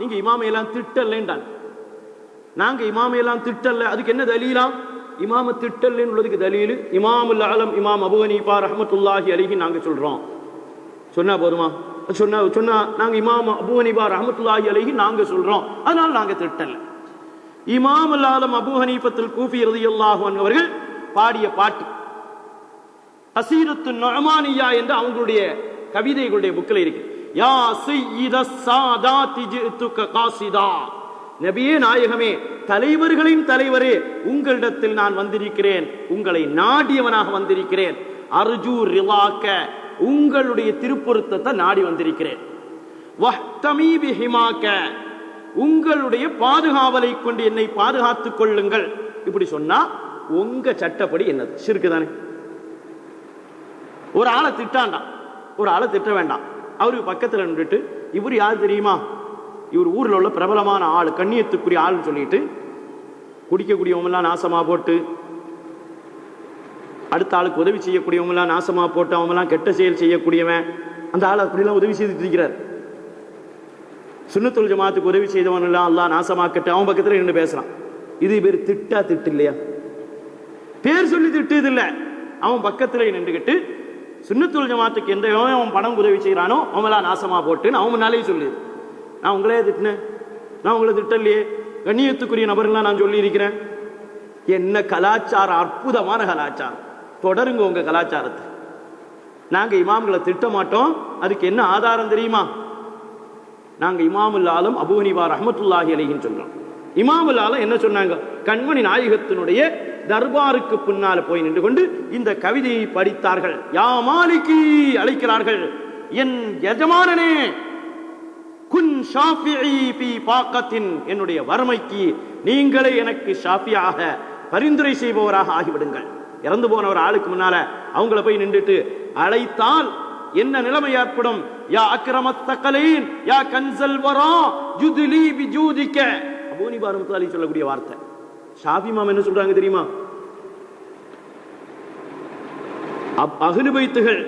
நீங்க இமாமையெல்லாம் திட்டல்லேன்டான் நாங்க இமாமையெல்லாம் திட்டல்ல அதுக்கு என்ன தலீலாம் இமாம திட்டல்லேன்னு உள்ளதுக்கு தலீலு. இமாமுல் ஆலம் இமாம் அபு ஹனீஃபா ரஹ்மத்துல்லாஹி நாங்க சொல்றோம். சொன்னா போதுமா? சொன்னா சொன்னா நாங்க இமாம் அபு ஹனீஃபா ரஹ்மத்துல்லாஹி அலைஹி நாங்க சொல்றோம். அதனால நாங்க திட்டல்ல. இமாம் அல்லாலம் அபு ஹனீஃபத்துல் கூஃபி ரலியல்லாஹு அவர்கள் பாடிய பாட்டு. அசீரத்து நொமானியா என்று அவங்களுடைய கவிதைகளுடைய புக்கில் இருக்கு. யா சையித சாதாதி ஜித்துக காசிதா நபியே நாயகமே தலைவர்களின் தலைவரே உங்களிடத்தில் நான் வந்திருக்கிறேன் உங்களை நாடியவனாக வந்திருக்கிறேன் அர்ஜூ ரிலாக்க உங்களுடைய திருப்பொருத்தத்தை நாடி வந்திருக்கிறேன் உங்களுடைய பாதுகாவலை கொண்டு என்னை பாதுகாத்துக் கொள்ளுங்கள் இப்படி சொன்னா உங்க சட்டப்படி என்னது சிறுக்கு தானே ஒரு ஆளை திட்டாண்டாம் ஒரு ஆளை திட்ட வேண்டாம் அவருக்கு பக்கத்தில் நின்றுட்டு இவர் யார் தெரியுமா? இவர் ஊரில் உள்ள பிரபலமான ஆள் கண்ணியத்துக்குரிய ஆள்னு சொல்லிட்டு குடிக்கக்கூடியவங்கெல்லாம் நாசமா போட்டு அடுத்த ஆளுக்கு உதவி செய்யக்கூடியவங்கெல்லாம் நாசமாக போட்டு அவங்கெல்லாம் கெட்ட செயல் செய்யக்கூடியவன். அந்த ஆள் அப்படிலாம் உதவி செய்துட்டு இருக்கிறார். சுண்ணத்தொழில் ஜமாத்துக்கு உதவி செய்தவன் எல்லாம் அல்லாஹ் நாசமாக்கட்டு அவன் பக்கத்தில் நின்று பேசுகிறான் இது பேர் திட்டா திட்டு இல்லையா? பேர் சொல்லி திட்டுது இல்லை. அவன் பக்கத்தில் நின்றுகிட்டு சுண்ணத்துள் ஜமாத்துக்கு எந்த அவன் பணம் உதவி செய்கிறானோ அவன்லாம் நாசமாக போட்டுன்னு அவன் முன்னாலே சொல்லுது நான் உங்களே திட்டினேன். நான் உங்களை திட்டலையே. கண்ணியத்துக்குரிய நபர்கள்லாம் நான் சொல்லியிருக்கிறேன். என்ன கலாச்சாரம் அற்புதமான கலாச்சாரம். தொடருங்க உங்கள் கலாச்சாரத்தை. நாங்கள் இமாம்களை திட்ட மாட்டோம். அதுக்கு என்ன ஆதாரம் தெரியுமா? நாங்கள் இமாமுல்லாலும் ஆலம் அபு ஹனீஃபா ரஹ்மத்துல்லாஹி சொல்கிறோம் சொல்றோம். என்ன சொன்னாங்க? கண்மணி நாயகத்தினுடைய தர்பாருக்கு பின்னால் போய் நின்று கொண்டு இந்த கவிதையை படித்தார்கள். யா மாலிகி அழைக்கிறார்கள். என் எஜமானனே குன் பி பாக்கத்தின் என்னுடைய வறுமைக்கு நீங்களே எனக்கு ஷாஃபியாக பரிந்துரை செய்பவராக ஆகிவிடுங்கள். இறந்து போன ஒரு ஆளுக்கு முன்னால அவங்கள போய் நின்றுட்டு அழைத்தால் என்ன நிலைமை ஏற்படும்? யா அக்ரமத்தகலீன் யா கன்சல் வரா ஜுதுலி ஜூதிக்க அபூனி பாரமத்தாலி சொல்லக்கூடிய வார்த்தை. ஷாஃபி மாம் என்ன சொல்றாங்க தெரியுமா? அகிலுபைத்துகள்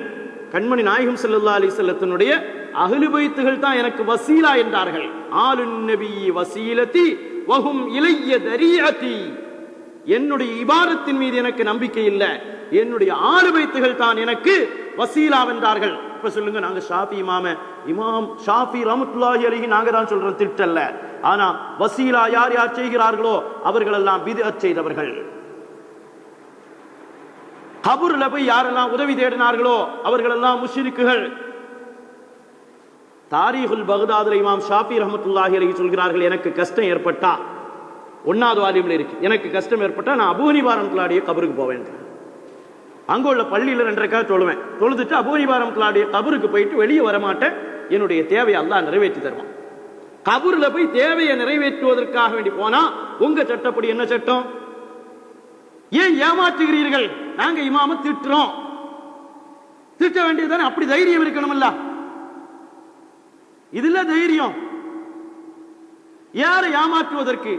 கண்மணி நாயகம் செல்லல்லா அலி செல்லத்தினுடைய அகிலுபைத்துகள் தான் எனக்கு வசீலா என்றார்கள். ஆலுன் நபி வசீலத்தி வகும் இளைய தரியதி என்னுடைய இபாரத்தின் மீது எனக்கு நம்பிக்கை இல்லை. என்னுடைய ஆறு வைத்துகள் தான் எனக்கு வசீலா வென்றார்கள் இப்ப சொல்லுங்க நாங்க ஷாஃபி இமாம இமாம் ஷாஃபி ரமத்துல்லாஹி அலிஹி நாங்க தான் சொல்றோம் திட்டல்ல. ஆனா வசீலா யார் யார் செய்கிறார்களோ அவர்கள் எல்லாம் பிதஅத் செய்தவர்கள். கபூர்ல போய் யாரெல்லாம் உதவி தேடினார்களோ அவர்கள் எல்லாம் முஷிருக்குகள். தாரீகுல் பகதாதுல இமாம் ஷாஃபி ரஹமத்துல்லாஹி அலைஹி சொல்கிறார்கள் எனக்கு கஷ்டம் ஏற்பட்டா. ஒன்னாவது வால்யூம்ல இருக்கு. எனக்கு கஷ்டம் ஏற்பட்டா நான் அபூனிபாரத்துலாடிய கபருக்கு போவேன் அங்க உள்ள பள்ளியில ரெண்டரைக்காக தொழுவேன். தொழுதுட்டு அபூனிபாரத்துலாடிய கபருக்கு போயிட்டு வெளியே வரமாட்டேன். என்னுடைய தேவையை அல்லாஹ் நிறைவேற்றி தருவான். கபூர்ல போய் தேவையை நிறைவேற்றுவதற்காக வேண்டி போனா உங்க சட்டப்படி என்ன சட்டம்? ஏன் ஏமாற்றுகிறீர்கள்? நாங்க இமாம திட்டுறோம். திட்ட வேண்டியதுதானே? அப்படி தைரியம் இருக்கணும்ல இதுல தைரியம். யாரை ஏமாற்றுவதற்கு?